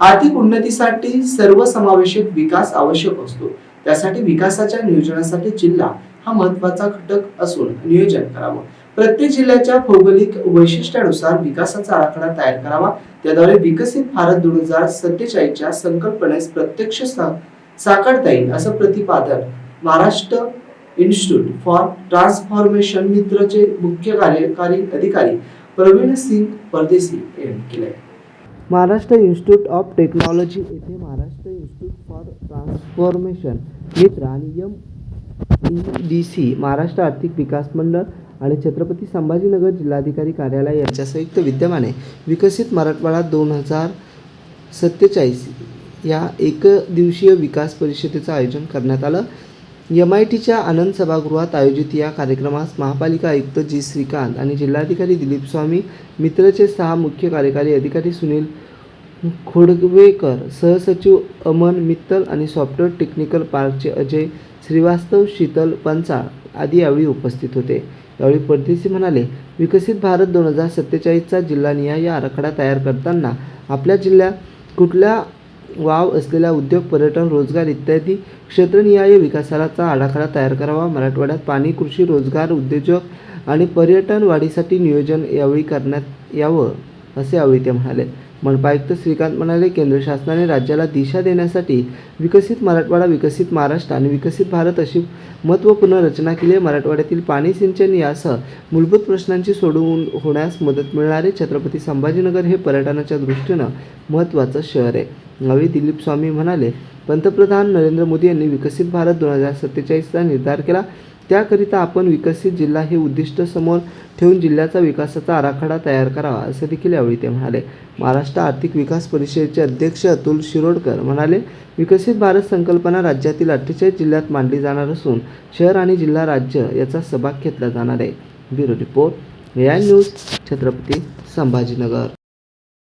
आर्थिक उन्नतीसाठी सर्वसमावेशक विकास आवश्यक असतो. त्यासाठी विकासाच्या नियोजनासाठी जिल्हा हा महत्त्वाचा घटक असून नियोजन करावं. प्रत्येक जिल्ह्याच्या भौगोलिक वैशिष्ट्यानुसार विकासाचा आराखडा तयार करावा. त्याद्वारे विकसित भारत दोन हजार सत्तेचाळीसच्या संकल्पनेस प्रत्यक्ष साकारता येईल असं प्रतिपादन महाराष्ट्र इन्स्टिट्यूट फॉर ट्रान्सफॉर्मेशन मित्रचे मुख्य कार्यकारी अधिकारी प्रवीण सिंग परदेशी यांनी केले महाराष्ट्र इन्स्टिट्यूट ऑफ टेक्नॉलॉजी येथे Maharashtra institute for transformation Mitra आणि M E D C Maharashtra आर्थिक विकास मंडळ आणि छत्रपती संभाजीनगर जिल्हाधिकारी कार्यालय यांच्या संयुक्त विद्यमाने विकसित मराठवाडा दोन हजार सत्तेचाळीस या एक दिवसीय विकास परिषदेचं आयोजन करण्यात आलं. एम आय टीच्या आनंद सभागृहात आयोजित या कार्यक्रमास महापालिका आयुक्त जी. श्रीकांत आणि जिल्हाधिकारी दिलीप स्वामी मित्रचे सहा मुख्य कार्यकारी अधिकारी सुनील खोडवेकर सहसचिव अमन मित्तल आणि सॉफ्टवेअर टेक्निकल पार्कचे अजय श्रीवास्तव शीतल पंचाळ आदी यावेळी उपस्थित होते. यावेळी परदेशी म्हणाले विकसित भारत दोन हजार सत्तेचाळीसचा जिल्हानिहाय आराखडा तयार करताना आपल्या जिल्ह्यात कुठल्या वाव असलेला उद्योग पर्यटन रोजगार इत्यादी क्षेत्रनिहाय विकासाचा आराखडा तयार करावा. मराठवाड्यात पाणी कृषी रोजगार उद्योजक आणि पर्यटन वाढीसाठी नियोजन यावेळी करण्यात यावं असे यावेळी ते म्हणाले. मनपा आयुक्त श्रीकांत म्हणाले केंद्र शासनाने राज्याला दिशा देण्यासाठी विकसित मराठवाडा विकसित महाराष्ट्र आणि विकसित भारत अशी महत्त्वपूर्ण रचना केली आहे. मराठवाड्यातील पाणी सिंचन यासह मूलभूत प्रश्नांची सोडवून होण्यास मदत मिळणारे छत्रपती संभाजीनगर हे पर्यटनाच्या दृष्टीनं महत्त्वाचं शहर आहे. यावेळी दिलीप स्वामी म्हणाले पंतप्रधान नरेंद्र मोदी यांनी विकसित भारत दोन हजार सत्तेचाळीसचा निर्धार केला. त्याकरिता आपण विकसित जिल्हा हे उद्दिष्ट समोर ठेवून जिल्ह्याचा विकासाचा आराखडा तयार करावा असे देखील यावेळी ते म्हणाले. महाराष्ट्र आर्थिक विकास परिषदेचे अध्यक्ष अतुल शिरोडकर म्हणाले विकसित भारत संकल्पना राज्यातील अठ्ठेचाळीस जिल्ह्यात मांडली जाणार असून शहर आणि जिल्हा राज्य याचा सहभाग घेतला जाणार आहे. ब्युरो रिपोर्ट या न्यूज छत्रपती संभाजीनगर.